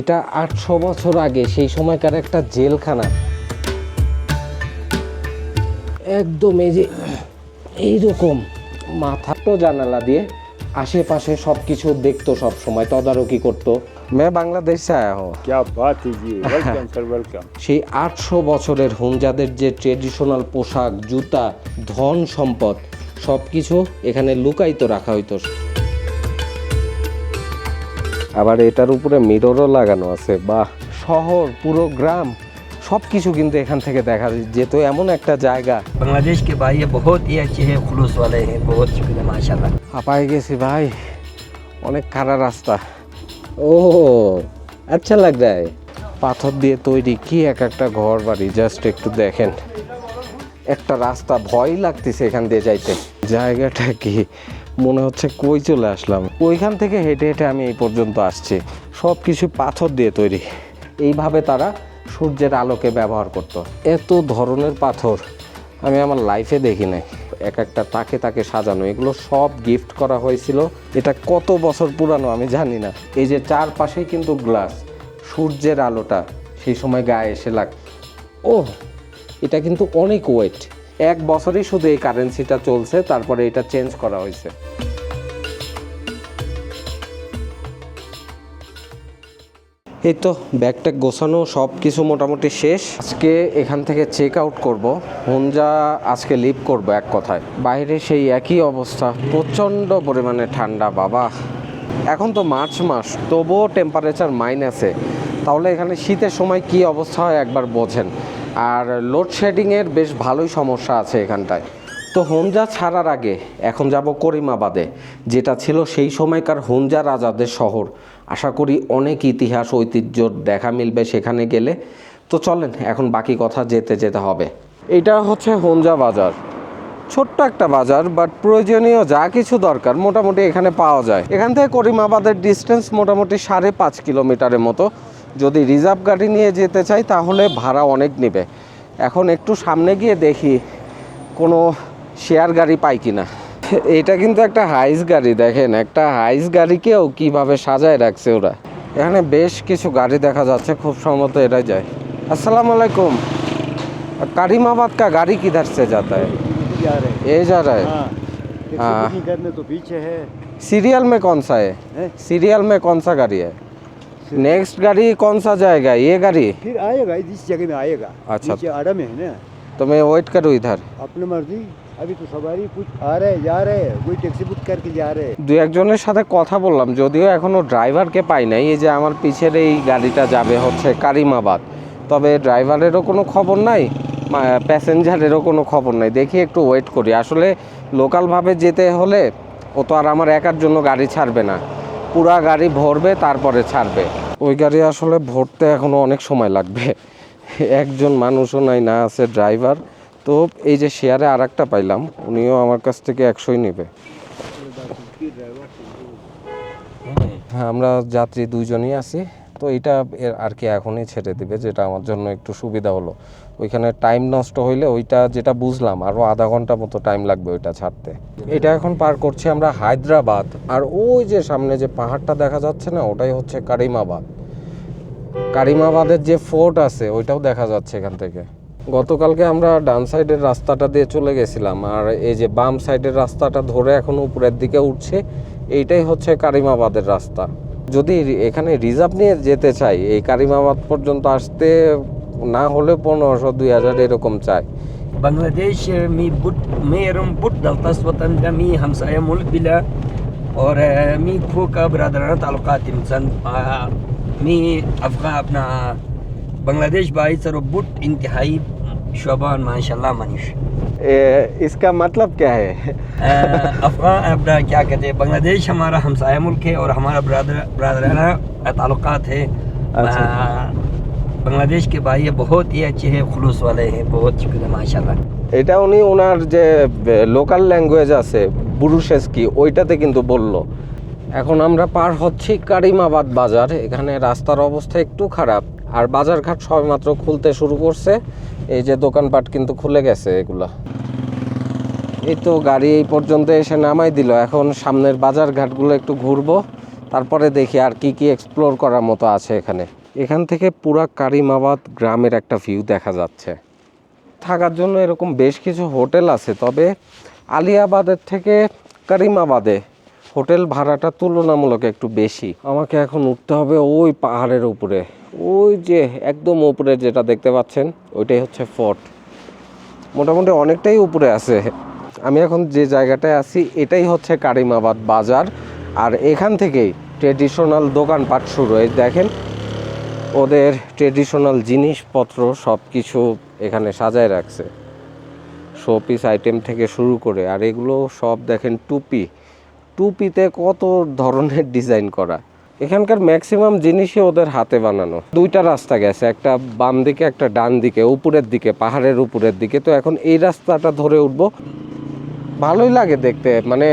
এটা আটশো বছর আগে সেই সময়কার একটা জেলখানা। একদম এই যে এইরকম মাথাটো জানালা দিয়ে আশেপাশে সব কিছু দেখতো সব সময় তদারকি করতো। মে বাংলাদেশ সেই আটশো বছরের হুমজাদের যে ট্রেডিশনাল পোশাক জুতা ধন সম্পদ সব কিছু এখানে লুকায়িত রাখা হইতো। আবার এটার উপরে মিররও লাগানো আছে বাহ শহর পুরো গ্রাম সব কিছু কিন্তু এখান থেকে দেখা যেত এমন একটা জায়গা बांग्लादेश के भाई ये बहुत ही अच्छे हैं खुलूस वाले हैं बहुत शुक्रिया माशाल्लाह হাঁপায় গেছি ভাই অনেক খারাপ রাস্তা ও আচ্ছা লাগ যায় পাথর দিয়ে তৈরি কি এক একটা ঘর বাড়ি জাস্ট একটু দেখেন একটা রাস্তা ভয় লাগতেছে এখান দিয়ে যাইতে জায়গাটা কি মনে হচ্ছে কই চলে আসলাম। ওইখান থেকে হেঁটে হেঁটে আমি এই পর্যন্ত আসছি। সব কিছু পাথর দিয়ে তৈরি। এইভাবে তারা সূর্যের আলোকে ব্যবহার করত। এত ধরনের পাথর আমি আমার লাইফে দেখি নাই। এক একটা তাকে তাকে সাজানো, এগুলো সব গিফট করা হয়েছিল। এটা কত বছর পুরানো আমি জানি না। এই যে চারপাশেই কিন্তু গ্লাস সূর্যের আলোটা সেই সময় গায়ে এসে লাগ ও এটা কিন্তু অনেক ওয়েট এক বছরই শুধু এই কারেন্সিটা চলছে, তারপরে এটা চেঞ্জ করা হয়েছে। এই তো, ব্যাগটা গোছানো সব কিছু মোটামুটি শেষ। আজকে এখান থেকে চেক আউট করব। হুঞ্জা আজকে লিভ করব এক কথায়। বাইরে সেই একই অবস্থা, প্রচণ্ড পরিমাণে ঠান্ডা, বাবা। এখন তো মার্চ মাস, তবুও টেম্পারেচার মাইনাসে তাহলে এখানে শীতের সময় কি অবস্থা হয় একবার বোঝেন। আর লোডশেডিংয়ের বেশ ভালোই সমস্যা আছে এখানটায়। তো হুঞ্জা ছাড়ার আগে এখন যাব করিমাবাদে, যেটা ছিল সেই সময়কার হুঞ্জা রাজাদের শহর। আশা করি অনেক ইতিহাস ঐতিহ্যর দেখা মিলবে সেখানে গেলে। তো চলেন, এখন বাকি কথা যেতে যেতে হবে। এটা হচ্ছে হুঞ্জা বাজার। ছোট্ট একটা বাজার বাট প্রয়োজনীয় যা কিছু দরকার মোটামুটি এখানে পাওয়া যায়। এখান থেকে করিমাবাদের ডিস্টেন্স মোটামুটি সাড়ে পাঁচ কিলোমিটারের মতো। যদি রিজার্ভ গাড়ি নিয়ে যেতে চাই তাহলে ভাড়া অনেক নেবে এখন একটু সামনে গিয়ে দেখি কোনো শেয়ার গাড়ি পাই কিনা এটা কিন্তু একটা হাইস গাড়ি দেখেন একটা হাইস গাড়িকেও কিভাবে সাজায় রাখছে ওরা এখানে বেশ কিছু গাড়ি দেখা যাচ্ছে খুব সম্ভবত এরাই যায় আসসালামু আলাইকুম करीमाबाद का गाड़ी किधर से जाता है जा रहे ये जा रहा है हाँ हाँ। बुकिंग करने तो पीछे है सीरियल में कौन सा है हैं? सीरियल में कौन सा गाड़ी है नेक्स्ट गाड़ी कौन सा जाएगा ये गाड़ी फिर आएगा इस जगह में आएगा अच्छा। नीचे आड़ा में है ना तो मैं वेट करूँ इधर अपनी मर्जी अभी तो सवारी कुछ आ रहे जा रहे कोई टैक्सी बुक करके जा रहे দু একজনের সাথে কথা বললাম যদিও এখনো ড্রাইভারকে পাই নাই এই যে আমার পিছের এই গাড়িটা যাবে হচ্ছে কারিমাবাদ তবে ড্রাইভারেরও কোনো খবর নাই প্যাসেঞ্জারেরও কোনো খবর নাই দেখি একটু ওয়েট করি আসলে লোকালভাবে যেতে হলে ও তো আর আমার একার জন্য গাড়ি ছাড়বে না পুরা গাড়ি ভরবে, তারপরে ছাড়বে। ওই গাড়ি আসলে ভরতে এখনও অনেক সময় লাগবে। একজন মানুষও নাই, না আছে ড্রাইভার। তো এই যে শেয়ারে আর একটা পাইলাম, উনিও আমার কাছ থেকে একশোই নেবে। হ্যাঁ আমরা যাত্রী দুইজনই আছি। তো এটা আর কি এখনই ছেড়ে দিবে, যেটা আমার জন্য একটু সুবিধা হলো। ওইখানে টাইম নষ্ট হইলে ওইটা যেটা বুঝলাম আরও আধা ঘণ্টা মতো টাইম লাগবে ওইটা ছাড়তে। এটা এখন পার করছি আমরা হায়দ্রাবাদ। আর ওই যে সামনে যে পাহাড়টা দেখা যাচ্ছে না, ওটাই হচ্ছে কারিমাবাদ। কারিমাবাদের যে ফোর্ট আছে, ওইটাও দেখা যাচ্ছে এখান থেকে। গতকালকে আমরা ডান সাইডের রাস্তাটা দিয়ে চলে গেছিলাম, আর এই যে বাম সাইডের রাস্তাটা ধরে এখন উপরের দিকে উঠছে, এইটাই হচ্ছে কারিমাবাদের রাস্তা। যদি এখানে রিজার্ভ নিয়ে যেতে চাই, এই কারিমাবাদ পর্যন্ত আসতে না হলে পনেরোশো দুই হাজার এরকম চায় بنگلاديش مي بود ميرم بود دلتاس وطن دا مي همسايا ملک بلا اور می کھو کا برادرانہ تعلقات انسان می افغان اپنا بنگلہ دیش بھائی سر بٹ انتہائی شعبان ماشاء اللہ منیش اس کا مطلب کیا ہے افغان اپنا کیا کہتے ہیں بنگلہ دیش ہمارا ہمسایہ ملک ہے اور ہمارا برادر برادرانہ تعلقات ہے अच्छा। अ, बांग्लादेश के भाई ये बहुत ही अच्छे हैं खुलूस वाले हैं बहुत शुक्रिया माशाल्लाह এটা উনি ওনার যে লোকাল ল্যাঙ্গুয়েজ আছে বুরুশেস্কি ওইটাতে কিন্তু বলল এখন আমরা পার হচ্ছি কারিমাবাদ বাজার এখানে রাস্তার অবস্থা একটু খারাপ আর বাজারঘাট সবেমাত্র খুলতে শুরু করছে এই যে দোকানপাট কিন্তু খুলে গেছে এগুলা এই তো গাড়ি এই পর্যন্ত এসে নামাই দিল এখন সামনের বাজার ঘাটগুলো একটু ঘুরবো তারপরে দেখি আর কি কি এক্সপ্লোর করার মতো আছে এখানে এখান থেকে পুরা কারিমাবাদ গ্রামের একটা ভিউ দেখা যাচ্ছে। থাকার জন্য এরকম বেশ কিছু হোটেল আছে, তবে আলিয়াবাদের থেকে কারিমাবাদে হোটেল ভাড়াটা তুলনামূলক একটু বেশি। আমাকে এখন উঠতে হবে ওই পাহাড়ের উপরে। ওই যে একদম উপরে যেটা দেখতে পাচ্ছেন, ওইটাই হচ্ছে ফোর্ট। মোটামুটি অনেকটাই উপরে আছে। আমি এখন যে জায়গাটায় আছি, এটাই হচ্ছে কারিমাবাদ বাজার। আর এখান থেকেই ট্রেডিশনাল দোকানপাট শুরু এই দেখেন ওদের ট্রেডিশনাল জিনিসপত্র সব কিছু এখানে সাজায় রাখছে। শোপিস আইটেম থেকে শুরু করে, আর এগুলো সব দেখেন টুপি। টুপিতে কত ধরনের ডিজাইন করা। এখানকার ম্যাক্সিমাম জিনিসই ওদের হাতে বানানো। দুইটা রাস্তা গেছে, একটা বাম দিকে, একটা ডান দিকে, উপরের দিকে, পাহাড়ের উপরের দিকে। তো এখন এই রাস্তাটা ধরে উঠবো। ভালোই লাগে দেখতে মানে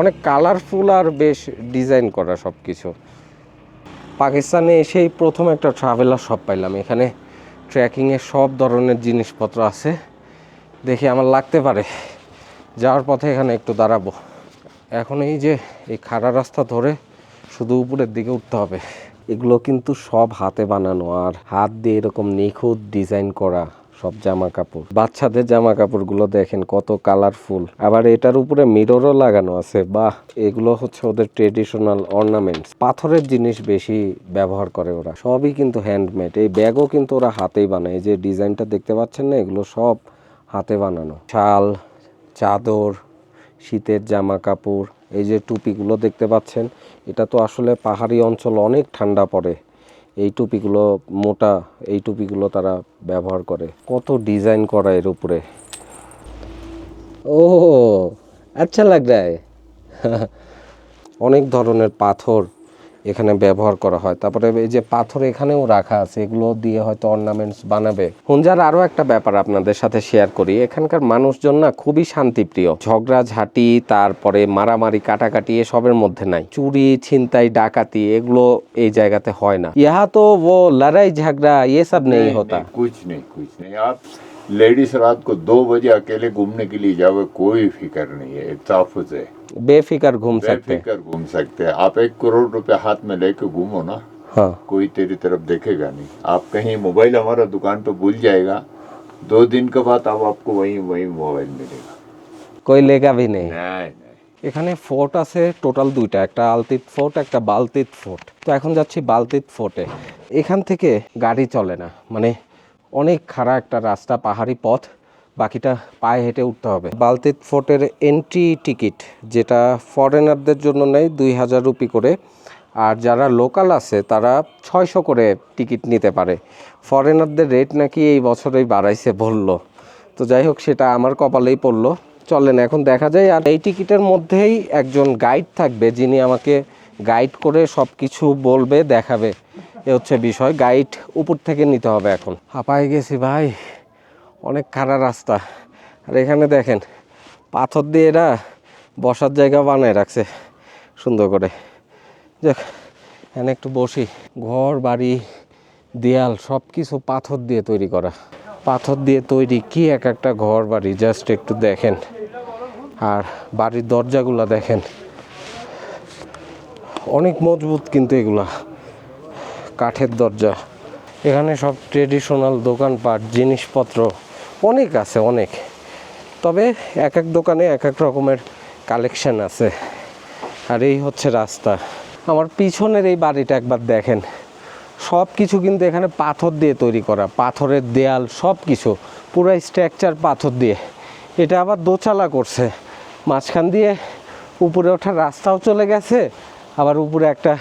অনেক কালারফুল আর বেশ ডিজাইন করা সব কিছু পাকিস্তানে এসেই প্রথম একটা ট্রাভেলার শপ পাইলাম। এখানে ট্রেকিংয়ে সব ধরনের জিনিসপত্র আছে। দেখি আমার লাগতে পারে। যাওয়ার পথে এখানে একটু দাঁড়াবো। এখন এই যে, এই খাড়া রাস্তা ধরে শুধু উপরের দিকে উঠতে হবে। এগুলো কিন্তু সব হাতে বানানো আর হাত দিয়ে এরকম নিখুঁত ডিজাইন করা। সব জামা কাপড় বাচ্চাদের জামা কাপড়গুলো দেখেন কত কালারফুল আবার এটার উপরে মিররও লাগানো আছে। বাহ, এগুলো হচ্ছে ওদের ট্রেডিশনাল অর্নামেন্টস পাথরের জিনিস বেশি ব্যবহার করে ওরা। সবই কিন্তু হ্যান্ডমেড এই ব্যাগও কিন্তু ওরা হাতেই বানায়। এই যে ডিজাইনটা দেখতে পাচ্ছেন না, এগুলো সব হাতে বানানো। শাল, চাদর, শীতের জামা কাপড় এই যে টুপিগুলো দেখতে পাচ্ছেন, এটা তো আসলে পাহাড়ি অঞ্চল, অনেক ঠান্ডা পড়ে। এই টুপিগুলো, মোটা এই টুপিগুলো তারা ব্যবহার করে। কত ডিজাইন করা এর উপরে। ও আচ্ছা লাগ অনেক ধরনের পাথর। এখানে ব্যবহার করা হয়। তারপরে এই যে পাথর এখানেও রাখা আছে এগুলো দিয়ে হয়তো অর্নামেন্টস বানাবে। হুঞ্জার আরও একটা ব্যাপার আপনাদের সাথে শেয়ার করি। এখানকার মানুষজন না খুবই শান্তিপ্রিয়। ঝগড়া ঝাঁটি তারপরে মারামারি কাটাকাটি এসবের মধ্যে নাই। চুরি ছিনতাই ডাকাতি এগুলো এই জায়গাতে হয় না। ইহা তো ও লড়াই ঝগড়া এসব নেই হতা। কুছ নেই কুছ নেই। लेडीज रात को दो बजे अकेले घूमने के लिए जाओगे कोई फिक्र नहीं है एक तहफुज है बेफिक्र घूम सकते हैं बेफिक्र घूम सकते हैं आप एक करोड़ रुपए हाथ में लेके घूमो ना हाँ कोई तेरी तरफ देखेगा नहीं आप कहीं मोबाइल हमारा दुकान पे भूल जाएगा दो दिन के बाद अब आपको वही वही मोबाइल मिलेगा कोई लेगा भी नहीं नहीं नहीं এখানে ফোর্ট আছে টোটাল দুইটা একটা আলতিত ফোর্ট একটা বালতিত ফোর্ট তো এখন যাচ্ছি বালতিত ফোর্টে এখান থেকে গাড়ি চলে না মানে অনেক খাড়া একটা রাস্তা, পাহাড়ি পথ, বাকিটা পায়ে হেঁটে উঠতে হবে। বালতিত ফোর্টের এন্ট্রি টিকিট যেটা ফরেনারদের জন্য নেয় দুই হাজার রুপি করে, আর যারা লোকাল আছে তারা ছয়শো করে টিকিট নিতে পারে। ফরেনারদের রেট নাকি এই বছরেই বাড়াইছে বলল। তো যাই হোক, সেটা আমার কপালেই পড়ল। চলেন, এখন দেখা যায়, আর এই টিকিটের মধ্যেই একজন গাইড থাকবে যিনি আমাকে গাইড করে সব কিছু বলবে, দেখাবে। এ হচ্ছে বিষয়। গাইড উপর থেকে নিতে হবে এখন। হাঁপায় গেছি ভাই। অনেক খারাপ রাস্তা। আর এখানে দেখেন, পাথর দিয়ে এরা বসার জায়গা বানায় রাখছে সুন্দর করে। দেখ এখানে একটু বসি। ঘর, বাড়ি, দেয়াল সব কিছু পাথর দিয়ে তৈরি করা। পাথর দিয়ে তৈরি কি এক একটা ঘর বাড়ি? জাস্ট একটু দেখেন। আর বাড়ির দরজাগুলো দেখেন। অনেক মজবুত কিন্তু এগুলা। কাঠের দরজা। এখানে সব ট্রেডিশনাল দোকানপাট, জিনিসপত্র অনেক আছে, অনেক। তবে এক এক দোকানে এক এক রকমের কালেকশন আছে। আর এই হচ্ছে রাস্তা। আমার পিছনের এই বাড়িটা একবার দেখেন। সব কিছু কিন্তু এখানে পাথর দিয়ে তৈরি করা। পাথরের দেয়াল সব কিছু পুরো স্ট্রাকচার পাথর দিয়ে। এটা আবার দোচালা করছে। মাঝখান দিয়ে উপরে ওঠার রাস্তাও চলে গেছে। আবার উপরে একটা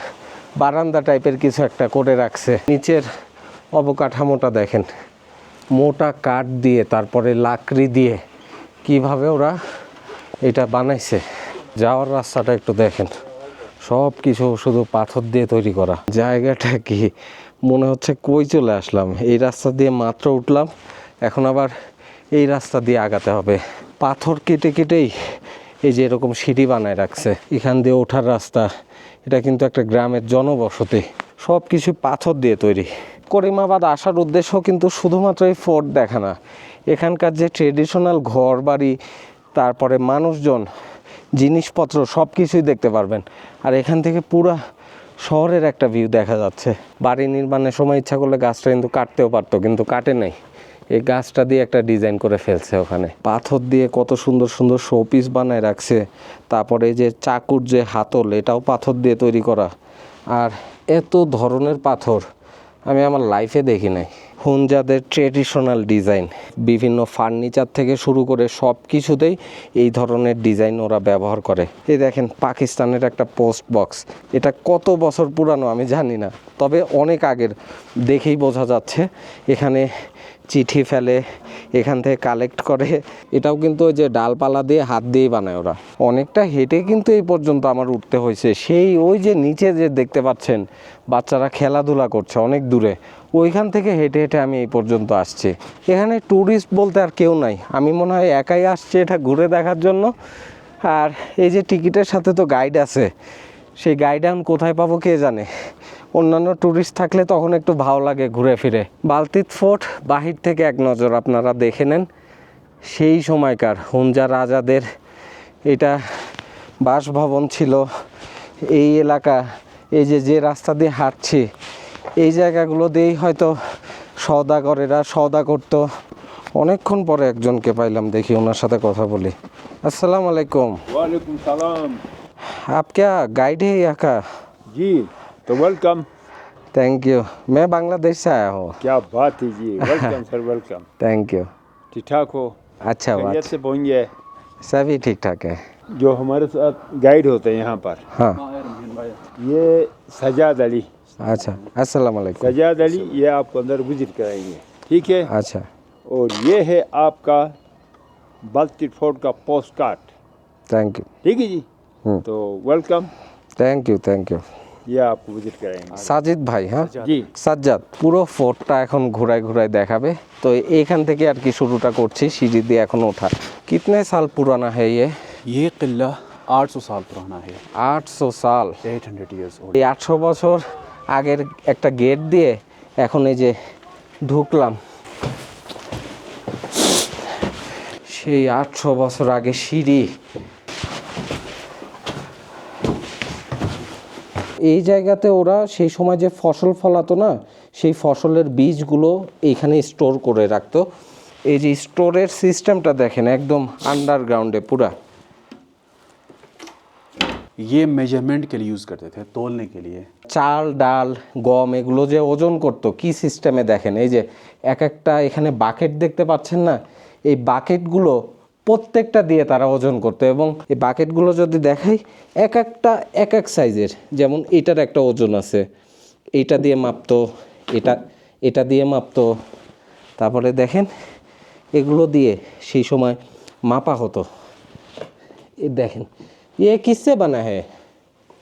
বারান্দা টাইপের কিছু একটা করে রাখছে। নিচের অবকাঠামোটা দেখেন। মোটা কাঠ দিয়ে, তারপরে লাকড়ি দিয়ে কীভাবে ওরা এটা বানাইছে। যাওয়ার রাস্তাটা একটু দেখেন। সব কিছু শুধু পাথর দিয়ে তৈরি করা। জায়গাটা কি? মনে হচ্ছে কই চলে আসলাম। এই রাস্তা দিয়ে মাত্র উঠলাম। এখন আবার এই রাস্তা দিয়ে আগাতে হবে। পাথর কেটে কেটেই এই যে এরকম সিঁড়ি বানায় রাখছে। এখান দিয়ে ওঠার রাস্তা। এটা কিন্তু একটা গ্রামের জনবসতি। সব কিছু পাথর দিয়ে তৈরি। করিমাবাদ আসার উদ্দেশ্য কিন্তু শুধুমাত্র এই ফোর্ট দেখা না। এখানকার যে ট্রেডিশনাল ঘর বাড়ি তারপরে মানুষজন, জিনিসপত্র সব কিছুই দেখতে পারবেন। আর এখান থেকে পুরা শহরের একটা ভিউ দেখা যাচ্ছে। বাড়ি নির্মাণের সময় ইচ্ছা করলে গাছটা কিন্তু কাটতেও পারতো, কিন্তু কাটে নাই। এই গাছটা দিয়ে একটা ডিজাইন করে ফেলছে ওখানে। পাথর দিয়ে কত সুন্দর সুন্দর শোপিস বানায় রাখছে। তারপরে যে চাকুর যে হাতল, এটাও পাথর দিয়ে তৈরি করা। আর এত ধরনের পাথর আমি আমার লাইফে দেখি নাই। হুনজাদের ট্রেডিশনাল ডিজাইন বিভিন্ন ফার্নিচার থেকে শুরু করে সব কিছুতেই এই ধরনের ডিজাইন ওরা ব্যবহার করে। এই দেখেন, পাকিস্তানের একটা পোস্ট বক্স এটা কত বছর পুরানো আমি জানি না। তবে অনেক আগের, দেখেই বোঝা যাচ্ছে। এখানে চিঠি ফেলে, এখান থেকে কালেক্ট করে। এটাও কিন্তু ওই যে ডালপালা দিয়ে হাত দিয়েই বানায় ওরা। অনেকটা হেঁটে কিন্তু এই পর্যন্ত আমার উঠতে হয়েছে। সেই ওই যে নিচে যে দেখতে পাচ্ছেন, বাচ্চারা খেলাধুলা করছে অনেক দূরে, ওইখান থেকে হেঁটে হেঁটে আমি এই পর্যন্ত আসছি। এখানে ট্যুরিস্ট বলতে আর কেউ নাই। আমি মনে হয় একাই আসছি এটা ঘুরে দেখার জন্য। আর এই যে টিকিটের সাথে তো গাইড আছে। সেই গাইড আমি কোথায় পাবো কে জানে? অন্যান্য ট্যুরিস্ট থাকলে তখন একটু ভালো লাগে ঘুরে ফিরে বালতিত ফোর্ট বাহির থেকে এক নজর আপনারা দেখে নেন সেই সময়কার হুঞ্জা রাজাদের এটা বাসভবন ছিল এই এলাকা এই যে যে রাস্তা দিয়ে হাঁটছি এই জায়গাগুলো দিয়েই হয়তো সওদাগরেরা সওদা করতো অনেকক্ষণ পরে একজনকে পাইলাম দেখি ওনার সাথে কথা বলি আসসালামু আলাইকুম वालेकुम सलाम आप क्या गाइड है यहाँ का जी तो वेलकम थैंक यू मैं बांग्लादेश से आया हूँ। क्या बात है जी। Welcome sir welcome thank you ठीक ठाक हो? अच्छा बात। से पहुँच सभी ठीक ठाक है। जो हमारे साथ गाइड होते हैं यहाँ पर। हाँ। ये सजाद अली। अच्छा अस्सलाम वालेकुम सजाद अली ये आपको अंदर विज़िट कराएँगे। ठीक है? अच्छा। और ये है आपका बल्ती फोर्ट का पोस्ट कार्ड थैंक यू ठीक है जी? हम्म। तो welcome thank you thank you Sajid ভাই হ্যাঁ? সাজ্জাদ পুরো ফোর্টটা এখন ঘুরায় ঘুরায় দেখাবে। তো এখান থেকে আর কি শুরুটা করছি সিঁড়ি দিয়ে এখন ওঠা। কিতনে সাল পুরানা হ্যাঁ ইয়ে? ইয়ে কিল্লা আটশো সাল পুরানা হ্যাঁ আটশো সাল। এইট হান্ড্রেড ইয়ার্স এই আটশো বছর আগের একটা গেট দিয়ে এখন এই যে ঢুকলাম। সেই আটশো বছর আগে সিঁড়ি এই জায়গাতে ওরা সেই সময় যে ফসল ফলাতো না সেই ফসলের বীজগুলো এইখানে স্টোর করে রাখতো এই যে স্টোরের সিস্টেমটা দেখেন একদম আন্ডারগ্রাউন্ডে পুরা ये मेजरमेंट के लिए यूज़ करते थे तोलने के लिए চাল ডাল গম এগুলো যে ওজন করতো কি সিস্টেমে দেখেন এই যে এক একটা এখানে বাকেট দেখতে পাচ্ছেন না এই বাকেটগুলো প্রত্যেকটা দিয়ে তারা ওজন করতো এবং এই বাকেটগুলো যদি দেখাই এক একটা এক এক সাইজের যেমন এটার একটা ওজন আছে এইটা দিয়ে মাপতো এটা এটা দিয়ে মাপতো তারপরে দেখেন এগুলো দিয়ে সেই সময় মাপা হতো এই দেখেন ये किससे बना है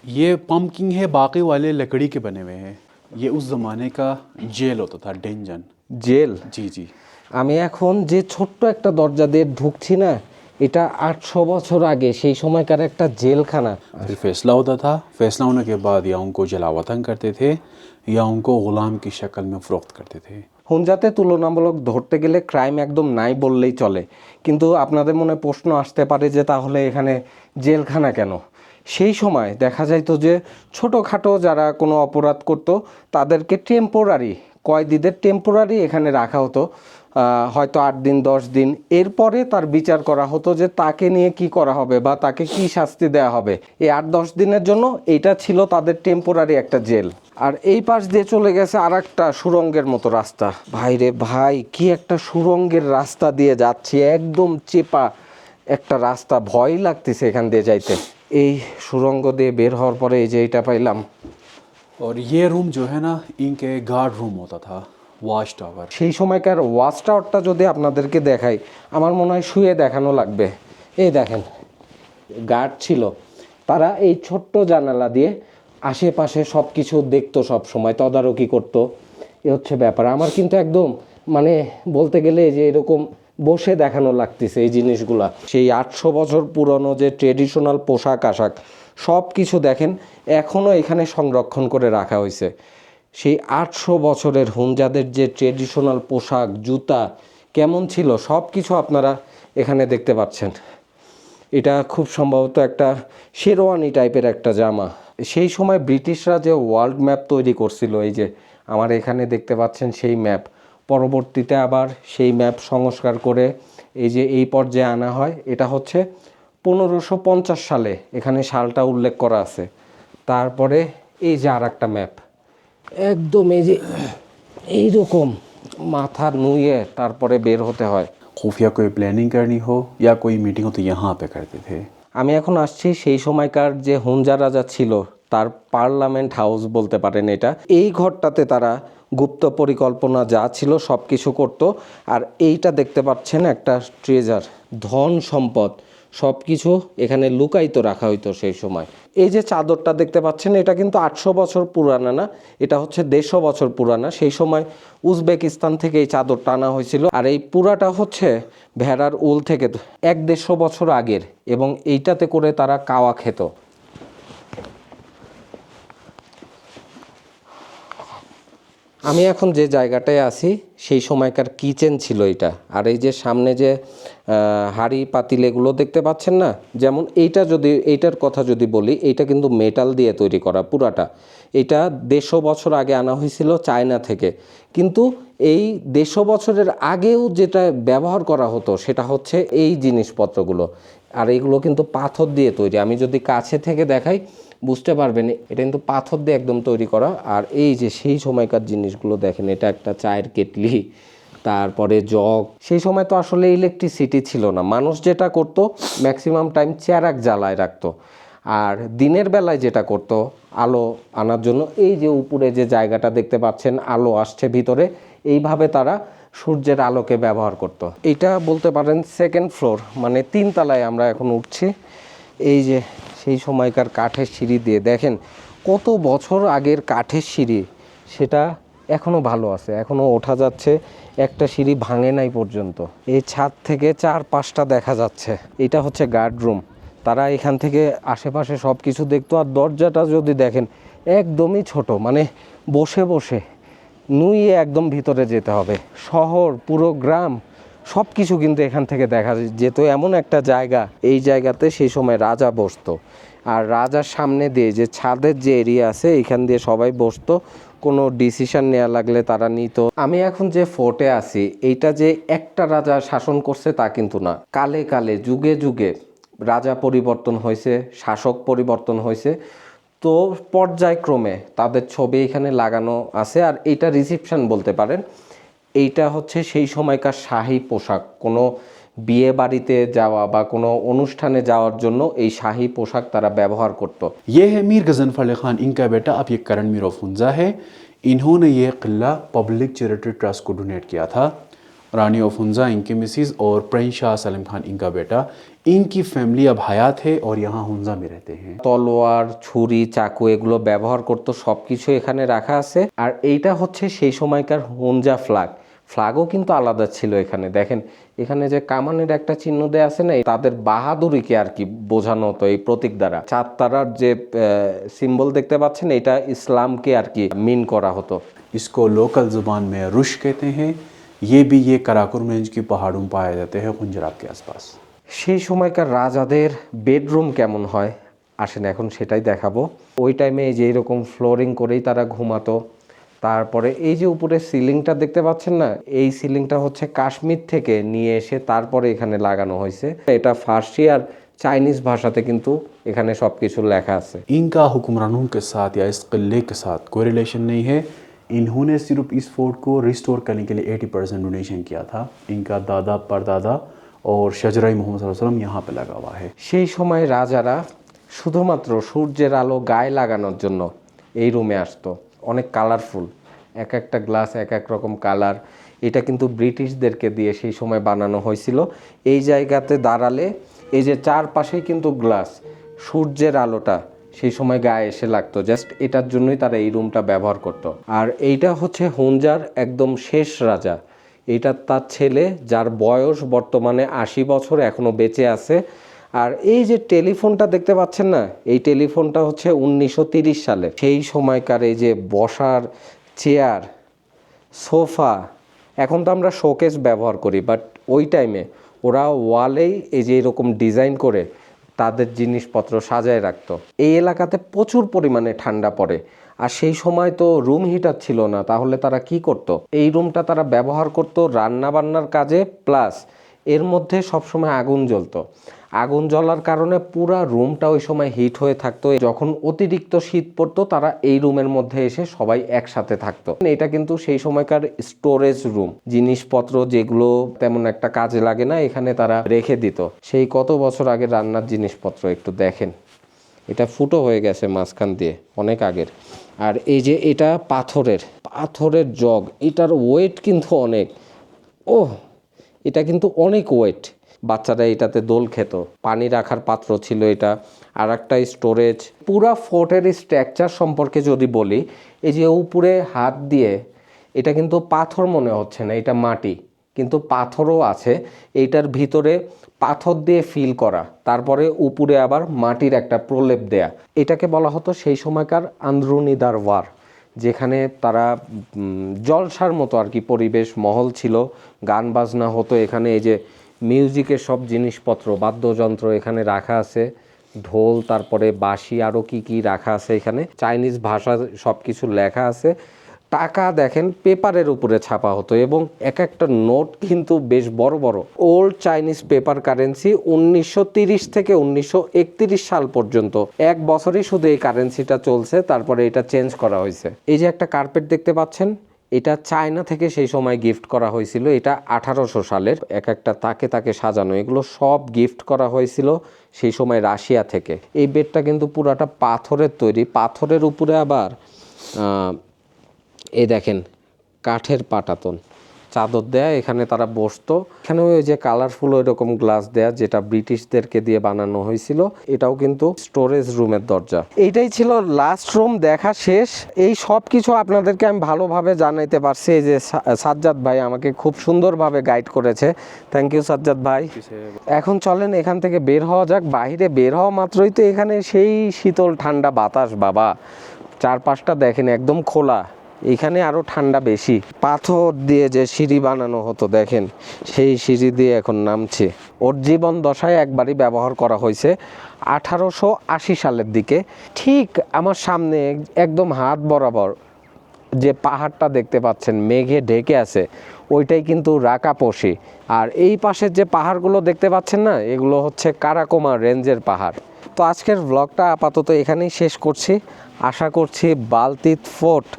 ये पम्पकिंग है बाकी वाले लकड़ी के बने हुए हैं ये उस ज़माने का जेल होता था डेंजन জেল जी जी আমি এখন যে ছোট্ট একটা দরজা দিয়ে ঢুকছি না এটা আটশো বছর আগে সেই সময়কার একটা জেলখানা फिर फैसला होता था फैसला होने के बाद या उनको जलावतन करते थे या उनको ग़ुलाम की शक्ल में फ़रोख्त करते थे হুঞ্জাতে তুলনামূলক ধরতে গেলে ক্রাইম একদম নাই বললেই চলে কিন্তু আপনাদের মনে প্রশ্ন আসতে পারে যে তাহলে এখানে জেলখানা কেন সেই সময় দেখা যাইতো যে ছোটোখাটো যারা কোনো অপরাধ করতো তাদেরকে টেম্পোরারি কয়েদিদের টেম্পোরারি এখানে রাখা হতো। হয়তো আট দিন, দশ দিন। এরপরে তার বিচার করা হতো যে তাকে নিয়ে কি করা হবে বা তাকে কি শাস্তি দেওয়া হবে। এই আট, দশ দিনের জন্য এইটা ছিল তাদের টেম্পোরারি একটা জেল। আর এই পাশ দিয়ে চলে গেছে আর একটা সুরঙ্গের মতো রাস্তা। ভাই রে ভাই, কি একটা সুরঙ্গের রাস্তা দিয়ে যাচ্ছি। একদম চেপা একটা রাস্তা। ভয় লাগতেছে এখান দিয়ে যাইতে। এই সুরঙ্গ দিয়ে বের হওয়ার পরে এই যে এটা পাইলাম। और ये रूम जो है ना इनके गार्ड रूम होता था वॉच टावर সেই সময়কার ওয়াচ টাওয়ারটা যদি আপনাদেরকে দেখাই আমার মনে হয় শুয়ে দেখানো লাগবে এই দেখেন গার্ড ছিল তারা এই ছোট্ট জানালা দিয়ে আশেপাশে সব কিছু দেখতো সব সময় তদারকি করতো এ হচ্ছে ব্যাপার আমার কিন্তু একদম মানে বলতে গেলে যে এরকম বসে দেখানো লাগতেছে এই জিনিসগুলা। সেই আটশো বছর পুরনো যে ট্রেডিশনাল পোশাক আশাক, সব কিছু দেখেন এখনও এখানে সংরক্ষণ করে রাখা হয়েছে। সেই আটশো বছরের হুঞ্জাদের যে ট্রেডিশনাল পোশাক, জুতা, কেমন ছিল, সব কিছু আপনারা এখানে দেখতে পাচ্ছেন। এটা খুব সম্ভবত একটা শেরওয়ানি টাইপের একটা জামা। সেই সময় ব্রিটিশরা যে ওয়ার্ল্ড ম্যাপ তৈরি করছিল, এই যে আমার এখানে দেখতে পাচ্ছেন সেই ম্যাপ পরবর্তীতে আবার সেই ম্যাপ সংস্কার করে এই যে এই পর্যায়ে আনা হয় এটা হচ্ছে পনেরোশো পঞ্চাশ সালে এখানে সালটা উল্লেখ করা আছে তারপরে এই যে আর একটা ম্যাপ একদম এই যে এইরকম মাথা নুয়ে তারপরে বের হতে হয় खुफिया कोई प्लानिंग करनी हो या कोई मीटिंग हो तो यहाँ पे करते थे আমি এখন আসছি সেই সময়কার যে হুঞ্জা রাজা ছিল তার পার্লামেন্ট হাউস বলতে পারেন এটা এই ঘরটাতে তারা গুপ্ত পরিকল্পনা যা ছিল সব কিছু করতো। আর এইটা দেখতে পাচ্ছেন একটা ট্রেজার, ধন সম্পদ সব কিছু এখানে লুকায়িত রাখা হইতো সেই সময়। এই যে চাদরটা দেখতে পাচ্ছেন, এটা কিন্তু আটশো বছর পুরানা না, এটা হচ্ছে দেড়শো বছর পুরানা। সেই সময় উজবেকিস্তান থেকে এই চাদর টানা হয়েছিল। আর এই পুরাটা হচ্ছে ভেড়ার উল থেকে এক দেড়শো বছর আগের এবং এইটাতে করে তারা কাওয়া খেত। আমি এখন যে জায়গাটায় আছি, সেই সময়কার কিচেন ছিল এটা। আর এই যে সামনে যে হাঁড়ি, পাতিল এগুলো দেখতে পাচ্ছেন না? যেমন এইটা যদি, এইটার কথা যদি বলি, এইটা কিন্তু মেটাল দিয়ে তৈরি করা পুরাটা। এটা দেড়শো বছর আগে আনা হয়েছিল চায়না থেকে। কিন্তু এই দেড়শো বছরের আগেও যেটা ব্যবহার করা হতো, সেটা হচ্ছে এই জিনিসপত্রগুলো। আর এইগুলো কিন্তু পাথর দিয়ে তৈরি। আমি যদি কাছে থেকে দেখাই বুঝতে পারবেন, এটা কিন্তু পাথর দিয়ে একদম তৈরি করা। আর এই যে সেই সময়কার জিনিসগুলো দেখেন, এটা একটা চায়ের কেটলি, তারপরে জগ। সেই সময় তো আসলে ইলেকট্রিসিটি ছিল না। মানুষ যেটা করতো ম্যাক্সিমাম টাইম চেরাক জ্বালায় রাখতো। আর দিনের বেলায় যেটা করতো, আলো আনার জন্য, এই যে উপরে যে জায়গাটা দেখতে পাচ্ছেন, আলো আসছে ভিতরে, এইভাবে তারা সূর্যের আলোকে ব্যবহার করত। এটা বলতে পারেন সেকেন্ড ফ্লোর মানে তিন তলায় আমরা এখন উঠছি। এই যে সেই সময়কার কাঠের সিঁড়ি দিয়ে। দেখেন, কত বছর আগের কাঠের সিঁড়ি, সেটা এখনও ভালো আছে এখনও ওঠা যাচ্ছে, একটা সিঁড়ি ভাঙে নাই পর্যন্ত। এই ছাদ থেকে চার পাঁচটা দেখা যাচ্ছে। এটা হচ্ছে গার্ড রুম তারা এখান থেকে আশেপাশে সব কিছু দেখতো, আর দরজাটা যদি দেখেন, একদমই ছোট মানে বসে বসে। নুইয়ে একদম ভিতরে যেতে হবে। শহর, পুরো গ্রাম সব কিছু কিন্তু এখান থেকে দেখা যেত। এমন একটা জায়গা, এই জায়গাতে সেই সময় রাজা বসতো। আর রাজার সামনে দিয়ে যে ছাদের যে এরিয়া আছে, এখান দিয়ে সবাই বসতো। কোনো ডিসিশন নেওয়া লাগলে তারা নিত। আমি এখন যে ফোর্টে আছি, এইটা যে একটা রাজা শাসন করছে তা কিন্তু না। কালে কালে, যুগে যুগে রাজা পরিবর্তন হয়েছে, শাসক পরিবর্তন হয়েছে। তো পর্যায়ক্রমে তাদের ছবি এখানে লাগানো আছে, আর এইটা রিসিপশন বলতে পারেন। এইটা হচ্ছে সেই সময়কার শাহী পোশাক। কোনো বিয়ে বাড়িতে যাওয়া বা কোনো অনুষ্ঠানে যাওয়ার জন্য এই শাহী পোশাক তারা ব্যবহার করত ये है मीर गजनफर अली खान इनका बेटा अब ये करण मीर फुंजा है इन्होंने ये किला पब्लिक चैरिटी ट्रस्ट को डोनेट किया था रानी ओफुंजा इनके मिसिस और प्रिंस शाह सलीम खान इनका बेटा इनकी फैमिली अब हयात है और यहाँ हुंजा में रहते हैं তলোয়ার ছুরি চাকু এগুলো ব্যবহার করতো সব কিছু এখানে রাখা আছে আর এইটা হচ্ছে সেই সময়কার হুঞ্জা ফ্ল্যাগ ফ্ল্যাগও কিন্তু আলাদা ছিল এখানে দেখেন এখানে যে কামানের একটা চিহ্ন দেয়া আছে না তাদের বাহাদুরিকে আর কি বোঝানো হতো এই প্রতীক দ্বারা চার তারার যে সিম্বল দেখতে পাচ্ছেন এটা ইসলামকে আর কি মিন করা হতো इसको लोकल ज़ुबान में रुश कहते हैं ये भी ये कराकुरम रेंज की पहाड़ों में पाए जाते हैं पंजाब के आसपास সেই সময়কার রাজাদের বেডরুম কেমন হয় আসেন এখন সেটাই দেখাবো ওই টাইমে এই যে এরকম ফ্লোরিং করেই তারা ঘুমাতো তারপরে এই যে উপরে সিলিংটা দেখতে পাচ্ছেন না এই সিলিংটা হচ্ছে কাশ্মীর থেকে নিয়ে এসে তারপরে এখানে লাগানো হয়েছে এটা ফার্সি আর চাইনিজ ভাষাতে কিন্তু এখানে সব কিছু লেখা আছে इनका हुक्मरानों के साथ या इस किले के साथ कोई रिलेशन नहीं है इन्होंने सिर्फ इस फोर्ट को रिस्टोर करने के लिए 80 परसेंट डोनेशन किया था इनका दादा परदादा और शजराई मोहम्मद सल्लल्लाहु अलैहि वसल्लम यहाँ पे लगा हुआ है সেই সময় রাজারা শুধুমাত্র সূর্যের আলো গায়ে লাগানোর জন্য এই রুমে আসতো অনেক কালারফুল এক একটা গ্লাস এক এক রকম কালার এটা কিন্তু ব্রিটিশদেরকে দিয়ে সেই সময় বানানো হয়েছিল। এই জায়গাতে দাঁড়ালে এই যে চারপাশেই কিন্তু গ্লাস সূর্যের আলোটা সেই সময় গায়ে এসে লাগতো। জাস্ট এটার জন্যই তারা এই রুমটা ব্যবহার করত। আর এইটা হচ্ছে হুঞ্জার একদম শেষ রাজা। এটা তার ছেলে, যার বয়স বর্তমানে আশি বছর এখনও বেঁচে আছে। আর এই যে টেলিফোনটা দেখতে পাচ্ছেন না, এই টেলিফোনটা হচ্ছে উনিশশো সালে। সেই সময়কার এই যে বসার চেয়ার, সোফা, এখন তো আমরা শোকেস ব্যবহার করি বাট ওই টাইমে ওরা ওয়ালেই এই যে এরকম ডিজাইন করে তাদের জিনিসপত্র সাজায় রাখতো। এই এলাকাতে প্রচুর পরিমাণে ঠান্ডা পড়ে। আর সেই সময় তো রুম হিটার ছিল না, তাহলে তারা কি করত? এই রুমটা তারা ব্যবহার করতো রান্না বান্নার কাজে প্লাস এর মধ্যে সবসময় আগুন জ্বলতো। আগুন জ্বলার কারণে পুরা রুমটা ওই সময় হিট হয়ে থাকতো। যখন অতিরিক্ত শীত পড়তো, তারা এই রুমের মধ্যে এসে সবাই একসাথে থাকতো। এটা কিন্তু সেই সময়কার স্টোরেজ রুম জিনিসপত্র যেগুলো তেমন একটা কাজে লাগে না, এখানে তারা রেখে দিত। সেই কত বছর আগে রান্নার জিনিসপত্র একটু দেখেন। এটা ফুটো হয়ে গেছে মাঝখান দিয়ে, অনেক আগের। আর এই যে এটা পাথরের পাথরের জগ, এটার ওয়েট কিন্তু অনেক। ও এটা কিন্তু অনেক ওয়েট বাচ্চারা এটাতে দোল খেত। পানি রাখার পাত্র ছিল এটা। আর একটা স্টোরেজ পুরা ফোর্টের স্ট্রাকচার সম্পর্কে যদি বলি, এই যে উপরে হাত দিয়ে, এটা কিন্তু পাথর মনে হচ্ছে না, এটা মাটি। কিন্তু পাথরও আছে, এইটার ভিতরে পাথর দিয়ে ফিল করা, তারপরে উপরে আবার মাটির একটা প্রলেপ দেয়া। এটাকে বলা হতো সেই সময়কার আন্দ্রুনি দারওয়ার যেখানে তারা জলসার মতো আর কি পরিবেশ, মহল ছিল, গান বাজনা হতো এখানে, এই যে মিউজিকের সব জিনিসপত্র, বাদ্যযন্ত্র এখানে রাখা আছে, ঢোল, তারপরে বাঁশি আরও কি কি রাখা আছে এখানে, চাইনিজ ভাষা সব কিছু লেখা আছে। টাকা দেখেন পেপারের উপরে ছাপা হতো এবং এক একটা নোট কিন্তু বেশ বড় বড়। ওল্ড চাইনিজ পেপার কারেন্সি উনিশশো থেকে উনিশশো একত্রিশ সাল পর্যন্ত। এক বছরই শুধু এই কারেন্সিটা চলছে, তারপরে এটা চেঞ্জ করা হয়েছে। এই যে একটা কার্পেট দেখতে পাচ্ছেন এটা চায়না থেকে সেই সময় গিফট করা হয়েছিল, এটা আঠারোশো সালের। এক একটা তাকে তাকে সাজানো, এগুলো সব গিফট করা হয়েছিল সেই সময় রাশিয়া থেকে। এই বেডটা কিন্তু পুরাটা পাথরের তৈরি। পাথরের উপরে আবার এ দেখেন, কাঠের পাটাতন। চাদর দেয়া, এখানে তারা বসতো। এখানে ওই যে কালারফুল ওই রকম গ্লাস দেয়া, যেটা ব্রিটিশদেরকে দিয়ে বানানো হয়েছিল, এটাও কিন্তু স্টোরেজ রুমের দরজা। এইটাই ছিল লাস্ট রুম দেখা শেষ। এই সব কিছু আপনাদেরকে আমি ভালোভাবে জানাইতে পারছি। এই যে সাজ্জাদ ভাই আমাকে খুব সুন্দরভাবে গাইড করেছে। থ্যাংক ইউ সাজ্জাদ ভাই। এখন চলেন, এখান থেকে বের হওয়া যাক। বাইরে বের হওয়া মাত্রই তো এখানে সেই শীতল ঠান্ডা বাতাস, বাবা। চারপাশটা দেখেন, একদম খোলা। এখানে আরও ঠান্ডা বেশি। পাথর দিয়ে যে সিঁড়ি বানানো হতো, দেখেন, সেই সিঁড়ি দিয়ে এখন নামছে। ওর জীবন দশায় একবারই ব্যবহার করা হয়েছে আঠারোশো আশি সালের দিকে। ঠিক আমার সামনে একদম হাত বরাবর যে পাহাড়টা দেখতে পাচ্ছেন, মেঘে ঢেকে আছে, ওইটাই কিন্তু রাকাপসি আর এই পাশের যে পাহাড়গুলো দেখতে পাচ্ছেন না, এগুলো হচ্ছে কারাকোমা রেঞ্জের পাহাড়। তো আজকের ব্লগটা আপাতত এখানেই শেষ করছি। আশা করছি বালতিত ফোর্ট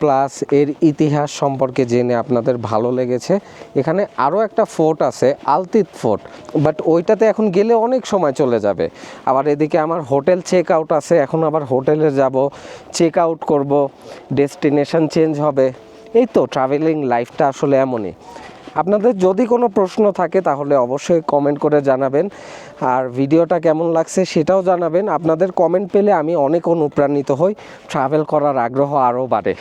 প্লাস এর ইতিহাস সম্পর্কে জেনে আপনাদের ভালো লেগেছে। এখানে আরও একটা ফোর্ট আছে, আলতিত ফোর্ট। বাট ওইটাতে এখন গেলে অনেক সময় চলে যাবে। আবার এদিকে আমার হোটেল চেক আউট আছে, এখন আবার হোটেলে যাব চেক আউট করব, ডেস্টিনেশন চেঞ্জ হবে। এই তো ট্রাভেলিং লাইফটা আসলে এমনই। আপনাদের যদি কোনো প্রশ্ন থাকে তাহলে অবশ্যই কমেন্ট করে জানাবেন। আর ভিডিওটা কেমন লাগছে সেটাও জানাবেন। আপনাদের কমেন্ট পেলে আমি অনেক অনুপ্রাণিত হই। ট্রাভেল করার আগ্রহ আরও বাড়ে।